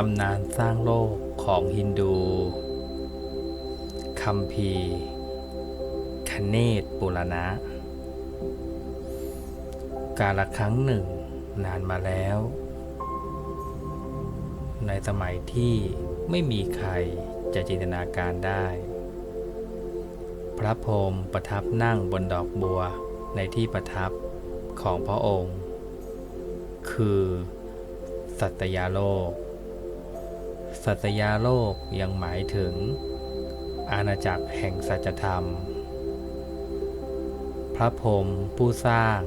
ตำนานสร้างโลกของฮินดูคัมภีร์คเนตปุรณะ กาลครั้งหนึ่งนานมาแล้ว ในสมัยที่ไม่มีใครจะจินตนาการได้ พระพรหมประทับนั่งบนดอกบัวในที่ประทับของพระองค์ คือสัตยาโลก สัตยาโลกยังหมายถึง อาณาจักรแห่งสัจธรรม พระพรหมผู้สร้าง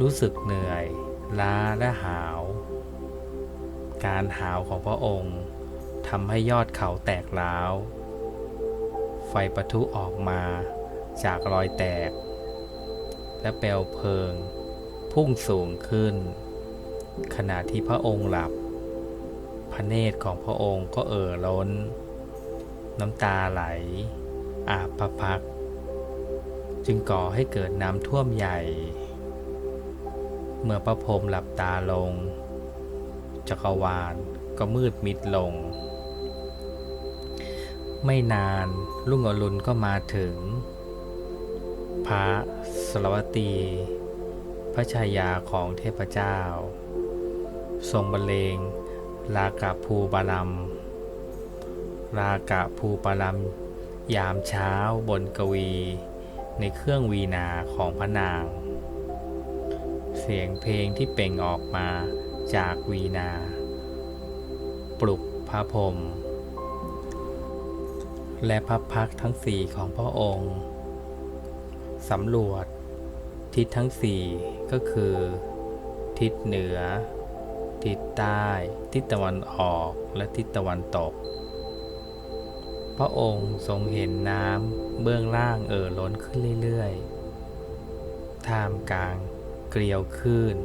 รู้สึกเหนื่อย ล้าและหาว การหาวของพระองค์ทำให้ยอดเขาแตกร้าว ไฟปะทุออกมาจากรอยแตก และเปลวเพลิง พุ่งสูงขึ้น ขณะที่พระองค์หลับ ระเนตรของพระองค์ก็เอ่อล้น น้ำตาไหล อาบพระพัก จึงก่อให้เกิดน้ำท่วมใหญ่ เมื่อพระพรมหลับตาลง จักรวาลก็มืดมิดลง ไม่นานรุ่งอรุณก็มาถึง พระสรวัตตี พระชายาของเทพเจ้า ทรงบรรเลง ลากะภูบาลัมลากะภูบาลัมยามเช้าบนกวี ในเครื่องวีนาของพระนาง เสียงเพลงที่เป่งออกมาจากวีนา ปลุกพระพรมและพระพักทั้งสี่ของพระองค์สำรวจทิศทั้งสี่ก็คือ ทิศเหนือ ใต้ ทิศตะวันออกและทิศตะวันตก พระองค์ทรงเห็นน้ำเบื้องล่างเอ่อล้นขึ้นเรื่อยๆ ท่ามกลางเกลียวคลื่น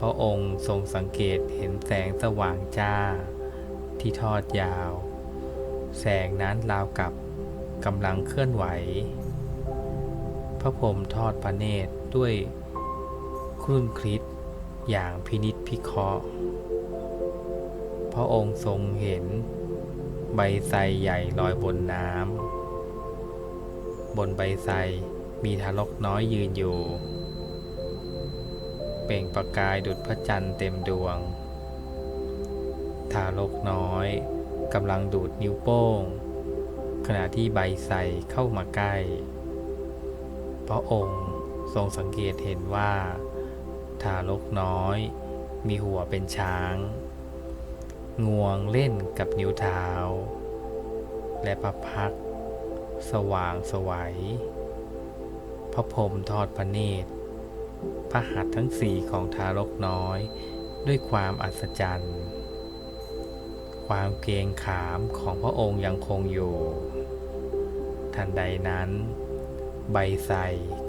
พระองค์ทรงสังเกตเห็นแสงสว่างจ้า ที่ทอดยาว แสงนั้นราวกับกำลังเคลื่อนไหว พระพรหมทอดพระเนตรด้วยครุ่นคิด อย่างพินิษพิเคราะห์พระองค์ทรงเห็น ใบไทรใหญ่ลอยบนน้ำบนใบไทรมีทารกน้อยยืนอยู่ เปล่งประกายดุจพระจันทร์เต็มดวง ทารกน้อยกำลังดูดนิ้วโป้ง ขณะที่ใบไทรเข้ามาใกล้ พระองค์ทรงสังเกตเห็นว่า ทารกน้อย มีหัวเป็นช้าง งวงเล่นกับนิ้วเท้า และพระพัก สว่างสวัย พระพรหมทอดพระเนตร พระหัตถ์ทั้งสี่ของทารกน้อย ด้วยความอัศจรรย์ ความเกรงขามของพระองค์ยังคงอยู่ ทันใดนั้น ใบไทร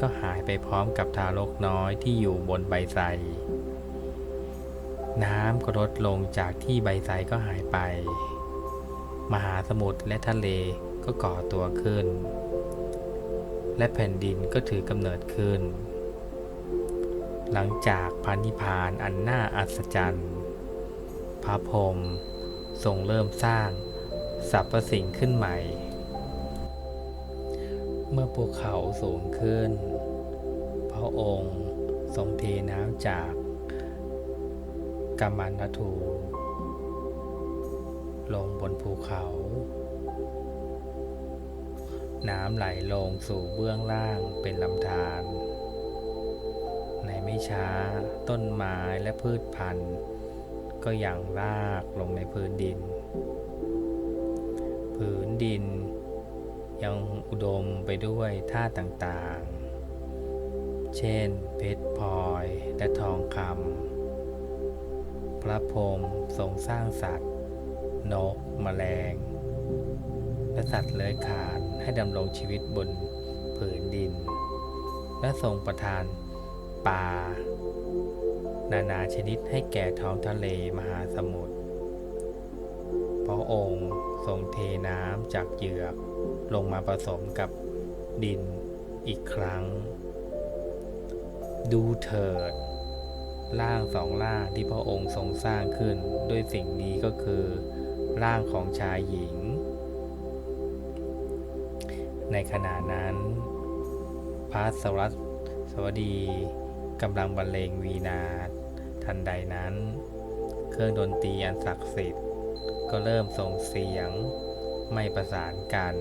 ก็หายไปพร้อมกับทารกน้อยที่อยู่บนใบไทรน้ำก็ลดลงจากที่ใบไทรก็หายไป มหาสมุทรและทะเลก็ก่อตัวขึ้น และแผ่นดินก็ถือกำเนิดขึ้น หลังจากพันิพพานอันน่าอัศจรรย์ พระพรหมทรงเริ่มสร้างสรรพสิ่งขึ้นใหม่ เมื่อภูเขาสูงขึ้น พระองค์ทรงเทน้ำจากกัมมันทูลงบนภูเขา น้ำไหลลงสู่เบื้องล่างเป็นลำธาร ในไม่ช้าต้นไม้และพืชพันธุ์ ก็ยังรากลงในพื้นดินผืนดิน ยังอุดมไปด้วยธาตุต่างๆ เช่น เพชรพลอยและทองคำ พระพรหมทรงสร้างสัตว์ นกแมลง และสัตว์เลื้อยคลานให้ดำรงชีวิตบนผืนดิน และทรงประทานปลานานาชนิดให้แก่ท้องทะเลมหาสมุทรพระองค์ทรงเทน้ำจากเหยือก ลงมาผสมกับดินอีกครั้ง ดูเถิด ร่างสองร่างที่พระองค์ทรงสร้างขึ้นด้วยสิ่งนี้ก็คือ ร่างของชายหญิง ในขณะนั้นพระสวัสสวดีกำลังบรรเลงวีนาทันใดนั้น เครื่องดนตรีอันศักดิ์สิทธิ์ก็เริ่มส่งเสียง ไม่ประสานกัน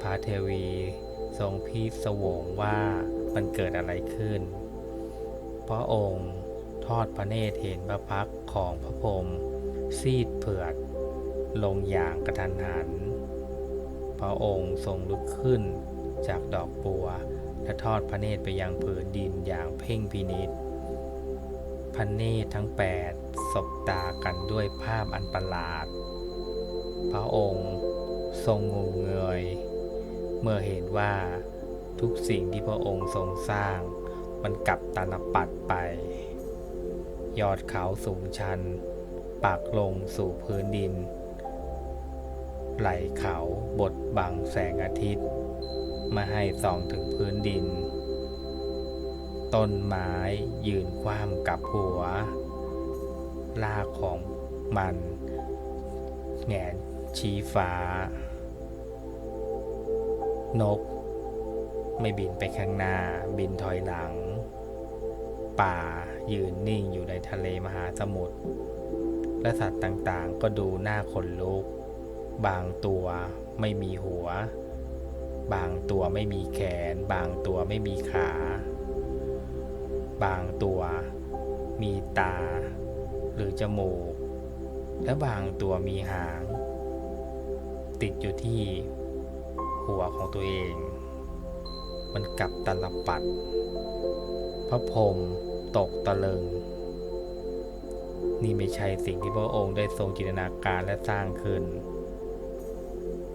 พระเทวีทรงพิศวงว่ามันเกิดอะไรขึ้น พระองค์ทอดพระเนตรเห็นพระพักของพระพรหมซีดเผือด ลงอย่างกระทันหัน พระองค์ทรงลุกขึ้นจากดอกบัว และทอดพระเนตรไปยังผืนดินอย่างเพ่งพินิษพระเนตรทั้งแปดสบตากันด้วยภาพอันประหลาด พระองค์ทรงงงเงย เมื่อเห็นว่าทุกสิ่งที่พระองค์ทรงสร้าง มันกลับตาลปัดไป ยอดเขาสูงชัน ปักลงสู่พื้นดิน ไหลเขาบดบังแสงอาทิตย์ มาให้ส่องถึงพื้นดิน ต้นไม้ยืนคว่ำกับหัวรากของมันแงน ชี้ฟ้า นก ไม่บินไปข้างหน้า บินถอยหลัง ป่ายืนนิ่งอยู่ในทะเลมหาสมุทรและสัตว์ต่างๆ ก็ดูหน้าขนลุก บางตัวไม่มีหัว บางตัวไม่มีแขน บางตัวไม่มีขา บางตัวมีตา หรือจมูก และบางตัวมีหาง ติดอยู่ที่หัวของตัวเอง มันกลับตลปัด พระพรหมตกตะลึง นี่ไม่ใช่สิ่งที่พระองค์ได้ทรงจินตนาการและสร้างขึ้น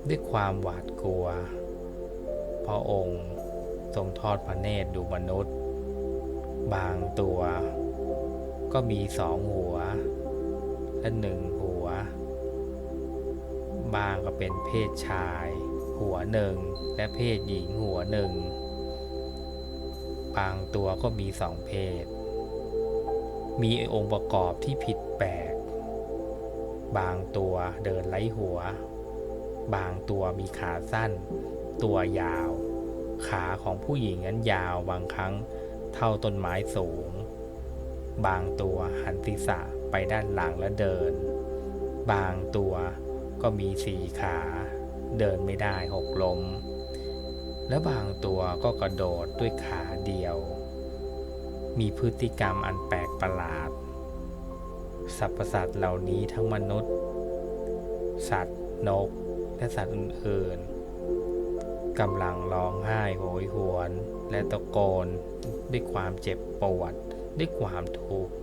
ด้วยความหวาดกลัว พระองค์ทรงทอดพระเนตรดูมนุษย์ บางตัว ก็มีสองหัวและหนึ่ง บางก็เป็นเพศชาย หัวหนึ่ง และเพศหญิงหัวหนึ่ง บางตัวก็มีสองเพศ มีองค์ประกอบที่ผิดแปลก บางตัวเดินไร้หัว บางตัวมีขาสั้น ตัวยาว ขาของผู้หญิงนั้นยาวบางครั้งเท่าต้นไม้สูง บางตัวหันศีรษะไปด้านหลังและเดิน บางตัว ก็มีสี่ขา เดินไม่ได้หกล้ม และบางตัวก็กระโดดด้วยขาเดียว มีพฤติกรรมอันแปลกประหลาด สรรพสัตว์เหล่านี้ทั้งมนุษย์ สัตว์ นก และสัตว์อื่นๆกำลังร้องไห้โหยหวน และตะโกนด้วยความเจ็บปวดด้วยความทุกข์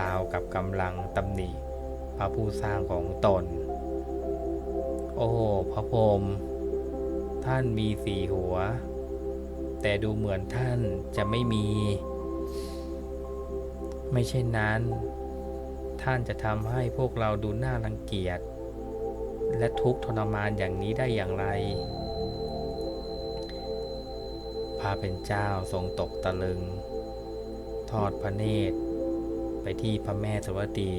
ราวกับกำลังตำหนิพระผู้สร้างของตน โอ้พระพรหมท่านมีสี่หัว แต่ดูเหมือนท่านจะไม่มี ไม่เช่นนั้น ท่านจะทำให้พวกเราดูน่ารังเกียจ และทุกข์ทรมานอย่างนี้ได้อย่างไรพระเป็นเจ้าทรงตกตะลึง ทอดพระเนตร ไปที่พระแม่สวัสดี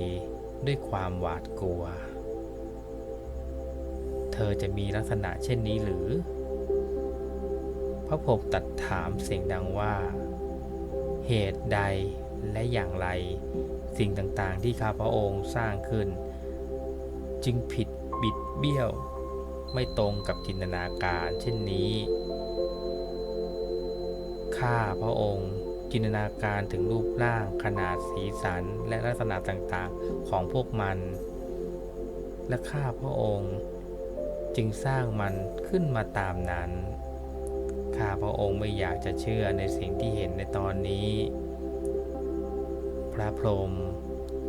ด้วยความหวาดกลัว เธอจะมีลักษณะเช่นนี้หรือ พระพรหมตัดถามเสียงดังว่า เหตุใดและอย่างไร สิ่งต่างๆที่ข้าพระองค์สร้างขึ้น จึงผิดบิดเบี้ยว ไม่ตรงกับจินตนาการเช่นนี้ ข้าพระองค์จินตนาการถึงรูปร่างขนาดสีสันและลักษณะต่างๆของพวกมัน และข้าพระองค์ จึงสร้างมันขึ้นมาตามนั้น ข้าพระองค์ไม่อยากจะเชื่อในสิ่งที่เห็นในตอนนี้ พระพรหม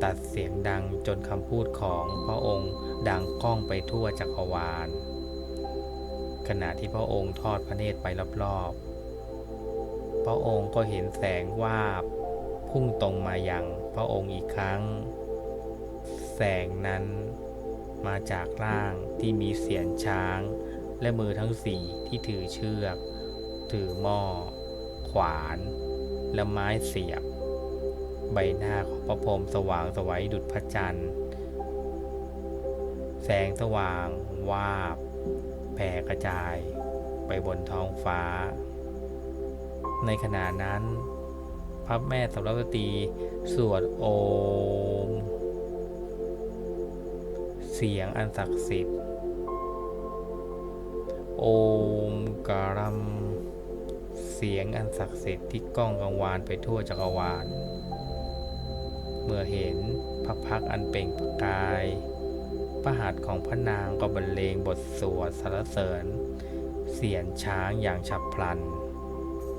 ตัดเสียงดังจนคำพูดของพระองค์ดังก้องไปทั่วจักรวาล ขณะที่พระองค์ทอดพระเนตรไปรอบๆ พระองค์ก็เห็นแสงวาบ พุ่งตรงมาอย่างพระองค์อีกครั้ง แสงนั้น มาจากร่างที่มีเสียนช้าง และมือทั้งสี่ที่ถือเชือก ถือหม้อ ขวาน และไม้เสียบ ใบหน้าของพระพรหมสว่างสวัยดุจพระจันทร์ แสงสว่าง วาบ แผ่กระจาย ไปบนท้องฟ้า ในขณะนั้น พระแม่สำรับตรีสวดโอม เสียงอันศักดิ์สิทธิ์ โอมการัม เสียงอันศักดิ์สิทธิ์ที่ก้องกังวานไปทั่วจักรวาล เมื่อเห็นพระพักตร์อันเปล่งประกายพระหัตถ์ของพระนางก็บรรเลงบทสวดสรรเสริญ เสียงช้างอย่างฉับพลัน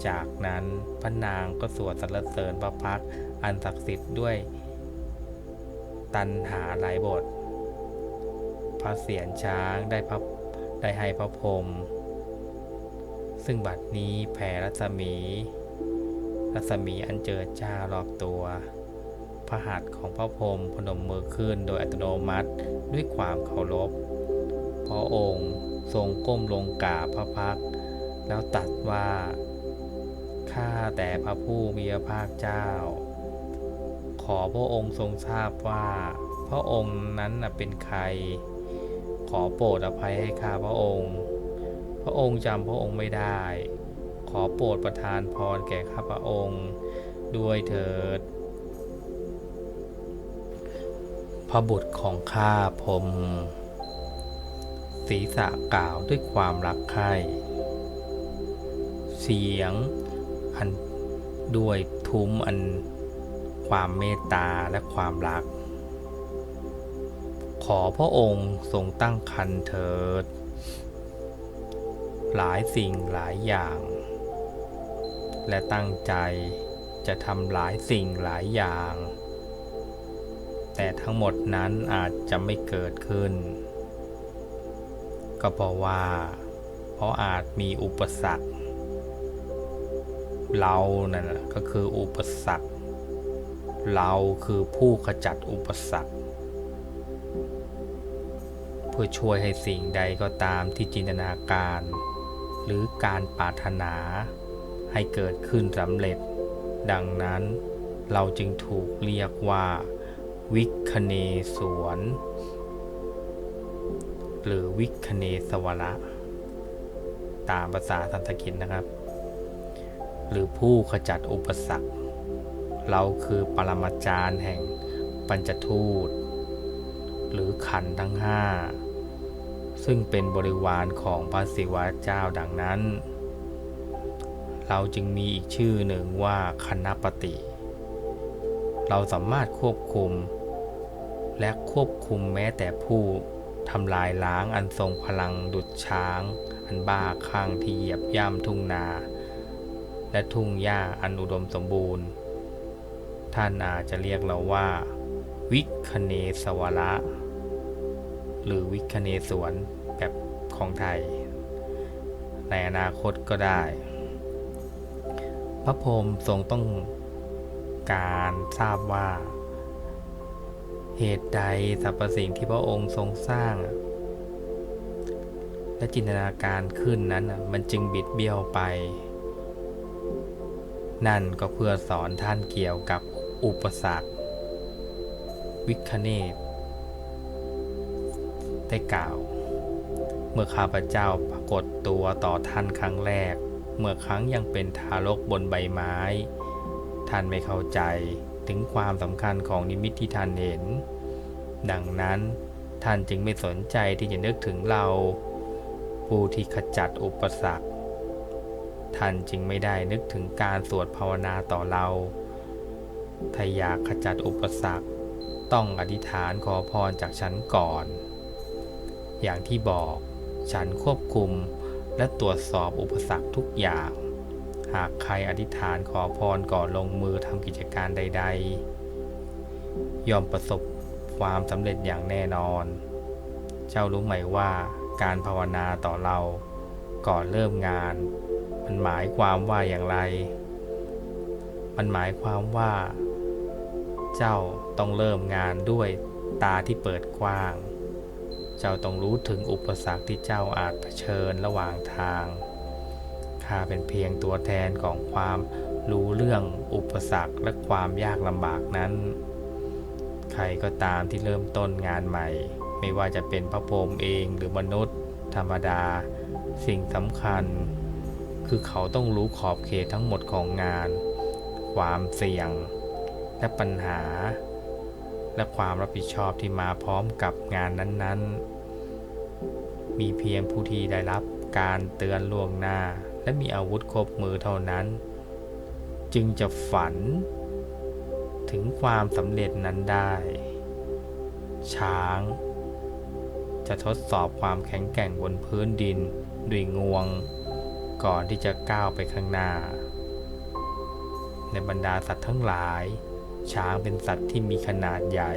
จากนั้นพระนางก็สวดสรรเสริญพระพักตร์อันศักดิ์สิทธิ์ด้วย ตันหาหลายบท พระเสียรช้างได้พระได้ให้พระพรมซึ่งบัดนี้แผ่รัศมี รัศมีอันเจิดจ้ารอบตัว พระหัตถ์ของพระพรมพนมมือขึ้นโดยอัตโนมัติด้วยความเคารพพระองค์ทรงก้มลงกราบพระพัก แล้วตัดว่า ข้าแต่พระผู้มีพระภาคเจ้า ขอพระองค์ทรงทราบว่า พระองค์นั้นเป็นใคร ขอโปรดอภัยให้ข้าพระองค์ พระองค์จำพระองค์ไม่ได้ ขอโปรดประทานพรแก่ข้าพระองค์ ด้วยเถิด พระบุตรของข้าพรมศีรษะกล่าวด้วยความรักใคร่เสียงอันด้วยทุ้มอันความเมตตาและความรัก ขอพระองค์ทรงตั้งคันเถิด หลายสิ่งหลายอย่าง และตั้งใจจะทำหลายสิ่งหลายอย่าง แต่ทั้งหมดนั้นอาจจะไม่เกิดขึ้น ก็เพราะว่า เพราะอาจมีอุปสรรค เรานั่นน่ะก็คืออุปสรรค เราคือผู้ขจัดอุปสรรค พื่อช่วยให้สิ่งใดก็ตามที่จินตนาการ หรือการปรารถนา ให้เกิดขึ้นสำเร็จ ดังนั้นเราจึงถูกเรียกว่า วิคเนสวนหรือวิคเนสวระตามภาษาสันสกฤตนะครับ หรือผู้ขจัดอุปสรรค เราคือปรมาจารย์แห่งปัญจทูต หรือขันทั้งห้า ซึ่งเป็นบริวารของพระศิวะเจ้าดังนั้น เราจึงมีอีกชื่อหนึ่งว่าคณปติเราสามารถควบคุม และควบคุมแม้แต่ผู้ทำลายล้างอันทรงพลังดุจช้าง อันบ้าคลั่งที่เหยียบย่ำทุ่งนา และทุ่งหญ้าอันอุดมสมบูรณ์ ท่านอาจจะเรียกเราว่า วิคเนสวระหรือวิคเนสวน ของไทย ในอนาคตก็ได้ พระพรหมทรงต้องการทราบว่า เหตุใดสรรพสิ่งที่พระองค์ทรงสร้าง และจินตนาการขึ้นนั้นมันจึงบิดเบี้ยวไป นั่นก็เพื่อสอนท่านเกี่ยวกับอุปสรรค วิคเนตได้กล่าว มื่อข้าพเจ้าปรากฏตัวต่อท่านครั้งแรก เมื่อครั้งยังเป็นทารกบนใบไม้ ท่านไม่เข้าใจถึงความสำคัญของนิมิตที่ท่านเห็น ดังนั้นท่านจึงไม่สนใจที่จะนึกถึงเรา ผู้ที่ขจัดอุปสรรค ท่านจึงไม่ได้นึกถึงการสวดภาวนาต่อเรา ถ้าอยากขจัดอุปสรรค ต้องอธิษฐานขอพรจากฉันก่อน อย่างที่บอก ฉันควบคุมและตรวจสอบอุปสรรคทุกอย่าง หากใครอธิษฐานขอพรก่อนลงมือทำกิจการใด ๆ ยอมประสบความสำเร็จอย่างแน่นอน เจ้ารู้ไหมว่าการภาวนาต่อเราก่อนเริ่มงาน มันหมายความว่าอย่างไร มันหมายความว่า เจ้าต้องเริ่มงานด้วยตาที่เปิดกว้าง เจ้าต้องรู้ถึงอุปสรรคที่เจ้าอาจเผชิญระหว่างทาง ข้าเป็นเพียงตัวแทนของความรู้เรื่องอุปสรรคและความยากลำบากนั้น ใครก็ตามที่เริ่มต้นงานใหม่ ไม่ว่าจะเป็นพระพรหมเองหรือมนุษย์ ธรรมดา สิ่งสำคัญ คือเขาต้องรู้ขอบเขตทั้งหมดของงาน ความเสี่ยง และปัญหา และความรับผิดชอบที่มาพร้อมกับงานนั้นๆ มีเพียงผู้ที่ได้รับการเตือนล่วงหน้า และมีอาวุธครบมือเท่านั้น จึงจะฝัน ถึงความสำเร็จนั้นได้ ช้าง จะทดสอบความแข็งแกร่งบนพื้นดินด้วยงวง ก่อนที่จะก้าวไปข้างหน้า ในบรรดาสัตว์ทั้งหลาย ช้างเป็นสัตว์ที่มีขนาดใหญ่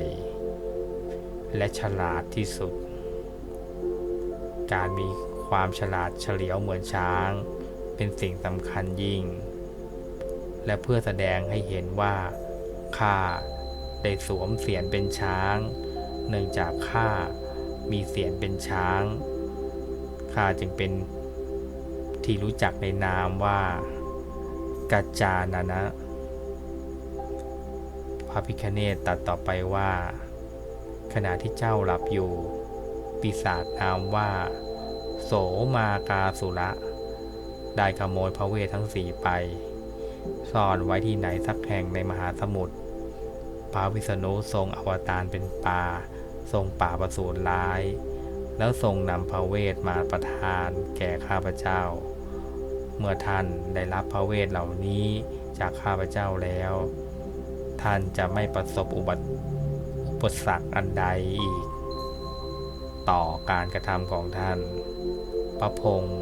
และฉลาดที่สุด การมีความฉลาดเฉลียวเหมือนช้าง เป็นสิ่งสำคัญยิ่ง และเพื่อแสดงให้เห็นว่าข้าได้สวมเสียนเป็นช้าง เนื่องจากข้ามีเสียนเป็นช้างข้าจึงเป็นที่รู้จักในนามว่ากัจจานะนะ พระพิคเนตตัดต่อไปว่า ขณะที่เจ้าหลับอยู่ ปีศาจนามว่า โสมากาสุระ ได้ขโมยพระเวททั้งสี่ไป ซ่อนไว้ที่ไหนสักแห่งในมหาสมุทรพระวิษณุทรงอวตารเป็นปลาทรงป่าประสูตรร้าย แล้วทรงนำพระเวทมาประทานแก่ข้าพเจ้า เมื่อท่านได้รับพระเวทเหล่านี้จากข้าพเจ้าแล้ว ท่านจะไม่ประสบอุบัติอุปสรรคอันใดอีก ต่อการกระทำของท่าน พระพงศ์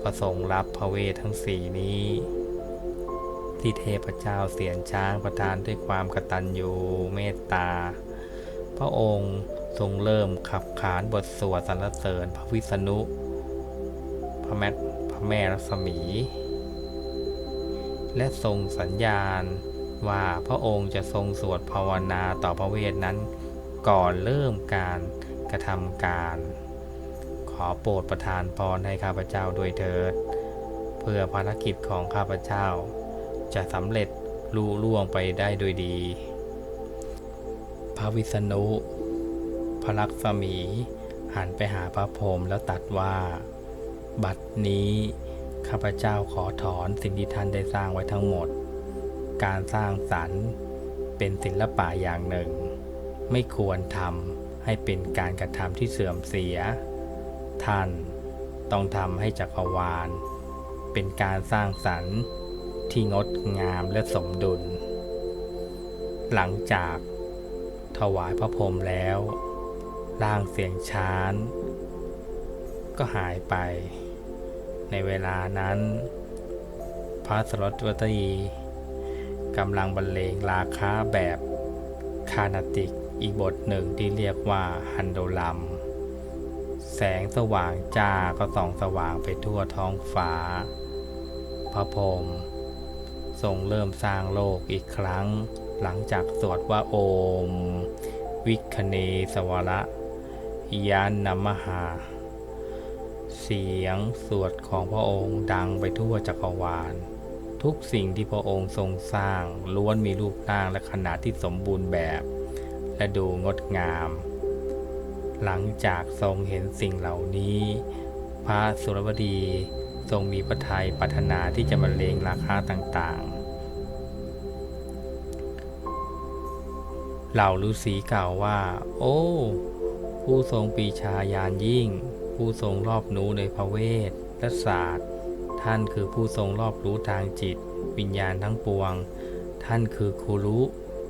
ประสงค์รับพระเวททั้งสี่นี้ ที่เทพเจ้าเสียนช้างประทานด้วยความกตัญญูเมตตา พระองค์ทรงเริ่มขับขานบทสวดสรรเสริญพระวิษณุ พระแม่พระแม่รัศมี และทรงสัญญาณ ว่าพระองค์จะทรงสวดภาวนาต่อพระเวทนั้น ก่อนเริ่มการกระทำการ ขอโปรดประทานพรให้ข้าพเจ้าด้วยเถิด เพื่อภารกิจของข้าพเจ้า จะสำเร็จลุล่วงไปได้โดยดี พระวิษณุพระลักษมีหันไปหาพระพรหมแล้วตัดว่า บัดนี้ข้าพเจ้าขอถอนสิ่งที่ท่านได้สร้างไว้ทั้งหมด การสร้างสรรค์ เป็นศิลปะอย่างหนึ่ง ไม่ควรทำให้เป็นการกระทำที่เสื่อมเสีย ท่านต้องทำให้จักรวาล เป็นการสร้างสรรค์ที่งดงามและสมดุล หลังจากถวายพระพรมแล้วร่างเสียงช้าน ก็หายไป ในเวลานั้น พระสรสวตี กำลังบรรเลงราคาแบบคานาติกอีกบทหนึ่งที่เรียกว่าฮันโดลัม แสงสว่างจ้าก็ส่องสว่างไปทั่วท้องฟ้า พระพรหมทรงเริ่มสร้างโลกอีกครั้ง หลังจากสวดว่าโอม วิคเนสวระยานนามหา เสียงสวดของพระองค์ดังไปทั่วจักรวาล ทุกสิ่งที่พระองค์ทรงสร้างล้วนมีรูปร่างและขนาดที่สมบูรณ์แบบ และดูงดงาม หลังจากทรงเห็นสิ่งเหล่านี้ พระสุรบดีทรงมีพระทัยปรารถนาที่จะบรรเลงราคาต่างๆ เหล่าฤาษีกล่าวว่า โอ้ ผู้ทรงปีชาญาณยิ่ง ผู้ทรงรอบรู้ในพระเวทและศาสตร์ ท่านคือผู้ทรงรอบรู้ทางจิต วิญญาณทั้งปวง ท่านคือครูรู้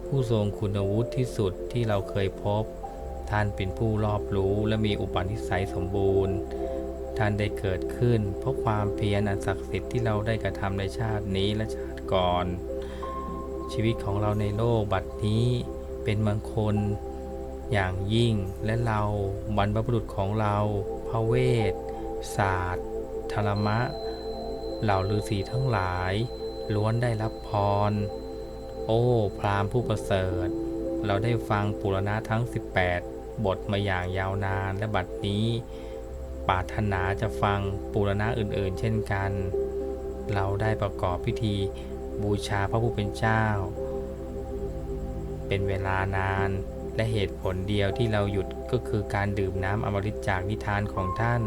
ผู้ทรงคุณวุฒิที่สุดที่เราเคยพบ ท่านเป็นผู้รอบรู้และมีอุปนิสัยสมบูรณ์ ท่านได้เกิดขึ้น เพราะความเพียรอันศักดิ์สิทธิ์ที่เราได้กระทำในชาตินี้และชาติก่อน ชีวิตของเราในโลกบัดนี้เป็นมงคลอย่างยิ่งและเราบรรพบุรุษของเราพระเวทศาสตร์ธรรมะ เหล่าฤาษีทั้งหลาย ล้วนได้รับพร โอ้พรามผู้ประเสริฐ เราได้ฟังปุรณะทั้ง 18 บทมาอย่างยาวนานและบัดนี้ปรารถนาจะฟังปุรณะอื่นๆ เช่นกัน เราได้ประกอบพิธีบูชาพระผู้เป็นเจ้า เป็นเวลานานและเหตุผลเดียวที่เราหยุดก็คือการดื่มน้ำอมฤตจากนิทานของท่าน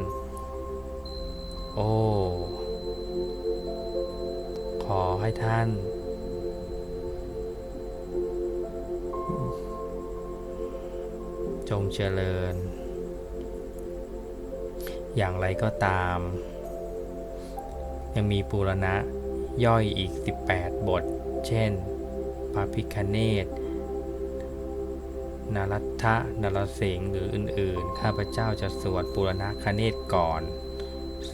โอ้ อให้ท่าน จงเจริญ อย่างไรก็ตาม ยังมีปูรณะย่อยอีก 18 บท เช่นพระพิคเนตนรัตทะนรเสงหรืออื่นๆ ข้าพเจ้าจะสวดปุรณะคเนตก่อน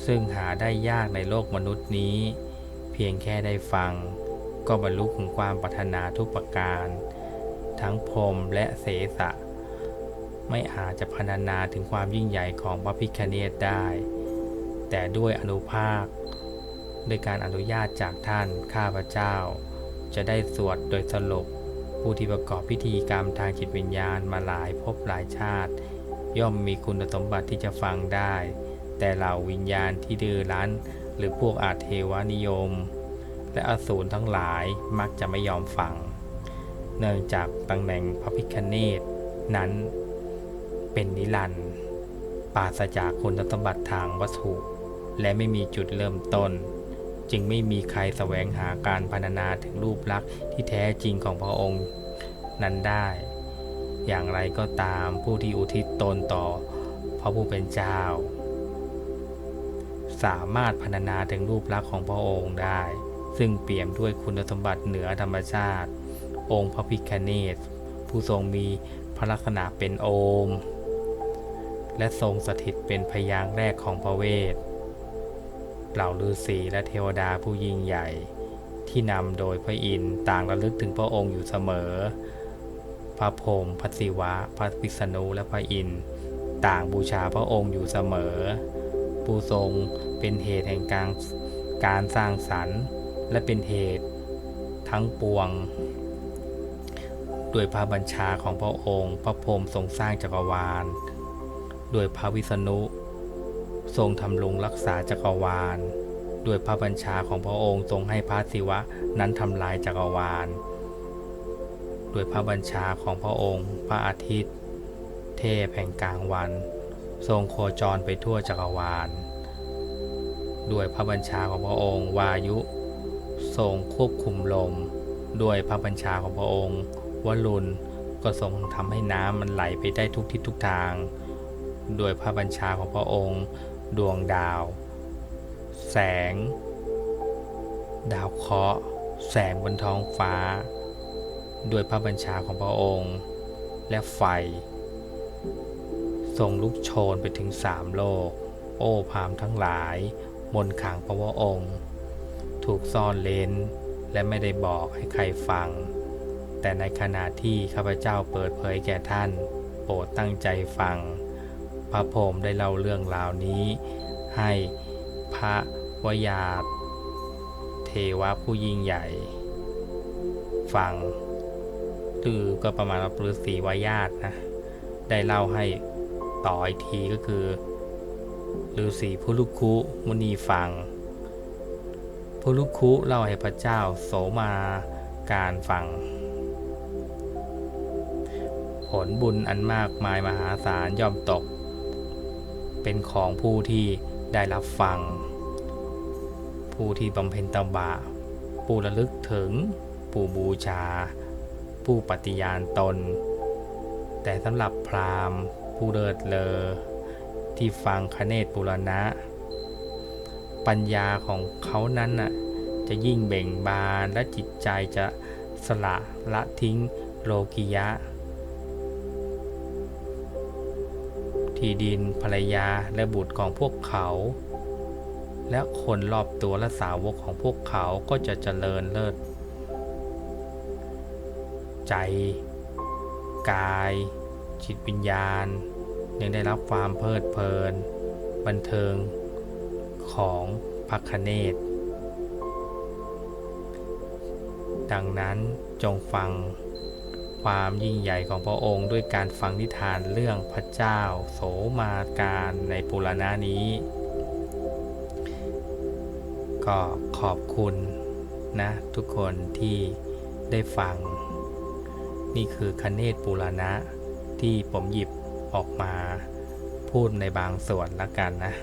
ซึ่งหาได้ยากในโลกมนุษย์นี้ เพียงแค่ได้ฟัง ก็บรรลุถึงความปรารถนาทุกประการ ทั้งพรมและเสสะ ไม่อาจจะพรรณนาถึงความยิ่งใหญ่ของพระพิคเนตได้ แต่ด้วยอนุภาคด้วยการอนุญาตจากท่านข้าพเจ้า จะได้สวดโดยสรุปผู้ที่ประกอบพิธีกรรมทางจิตวิญญาณมาหลายภพหลายชาติ ย่อมมีคุณสมบัติที่จะฟังได้ แต่เหล่าวิญญาณที่ดื้อรั้น หรือพวกอาเทวานิยม และอสูรทั้งหลายมักจะไม่ยอมฟัง เนื่องจากตำแหน่งพระพิคเนตนั้นเป็นนิรันดร์ปราศจากคุณสมบัติทางวัตถุ และไม่มีจุดเริ่มต้น จึงไม่มีใครแสวงหาการพรรณนาถึงรูปลักษณ์ที่แท้จริงของพระองค์นั้นได้ อย่างไรก็ตามผู้ที่อุทิศตนต่อพระผู้เป็นเจ้า สามารถพรรณนาถึงรูปลักษณ์ของพระองค์ได้ ซึ่งเปี่ยมด้วยคุณสมบัติเหนือธรรมชาติ องค์พระพิคเนศผู้ทรงมีพระลักษณะเป็นโอม และทรงสถิตเป็นพยางแรกของพระเวทเหล่าฤาษีและเทวดาผู้ยิ่งใหญ่ ที่นำโดยพระอินทร์ต่างระลึกถึงพระองค์อยู่เสมอ พระพรหมพระศิวะ พระวิษณุและพระอินทร์ต่างบูชาพระองค์อยู่เสมอ ผู้ทรงเป็นเหตุแห่งการการสร้างสรรค์ และเป็นเหตุทั้งปวงด้วยพระบัญชาของพระองค์ พระพรหมทรงสร้างจักรวาลด้วยพระวิษณุ ทรงทำรงรักษาจักรวาลด้วยพระบัญชาของพระองค์ทรงให้พระศิวะนั้นทำลายจักรวาลด้วยพระบัญชาของพระองค์ พระอาทิตย์ เทพแห่งกลางวัน ทรงโคจรไปทั่วจักรวาล ด้วยพระบัญชาของพระองค์วายุ ทรงควบคุมลม ด้วยพระบัญชาของพระองค์วลุนก็ทรงทำให้น้ำมันไหลไปได้ทุกทิศทุกทาง ด้วยพระบัญชาของพระองค์ ดวงดาว แสง ดาวเคราะห์แสงบนท้องฟ้า ด้วยพระบัญชาของพระองค์ และไฟ ทรงลุกโชนไปถึงสามโลก โอ้พามทั้งหลาย มนขังพระองค์ ถูกซ่อนเลนและไม่ได้บอกให้ใครฟัง แต่ในขณะที่ข้าพเจ้าเปิดเผยแก่ท่าน โปรดตั้งใจฟัง พระพรหมได้เล่าเรื่องราวนี้ ให้พระวยาเทวะผู้ยิ่งใหญ่ ฟังคือก็ประมาณว่าฤาษีวายาตนะ ได้เล่าให้ ต่ออีกทีก็คือฤาษีพุลุคุมุนีฟังพุลุคุเล่าให้พระเจ้าโสมาการฟัง ผลบุญอันมากมายมหาศาลย่อมตก เป็นของผู้ที่ได้รับฟัง ผู้ที่บำเพ็ญตบะผู้ระลึกถึง ผู้บูชา ผู้ปฏิญาณตน แต่สำหรับพราหมณ์ ผู้เลิศเลอที่ฟังคเนตปุรณะ ปัญญาของเขานั้นน่ะจะยิ่งเบ่งบานและจิตใจจะสละละทิ้งโลกิยะ ที่ดินภรรยาและบุตรของพวกเขา และคนรอบตัวและสาวกของพวกเขาก็จะเจริญเลิศใจ กาย จิตวิญญาณ ยังได้รับความเพลิดเพลิน บันเทิงของพระคเนศดังนั้นจงฟังความยิ่งใหญ่ของพระองค์ด้วยการฟังนิทานเรื่องพระเจ้าโสมาการในปุรณะนี้ ก็ขอบคุณนะทุกคนที่ได้ฟัง นี่คือคเนศปูรณะ ที่ผมหยิบออกมาพูดในบางส่วนละกันนะ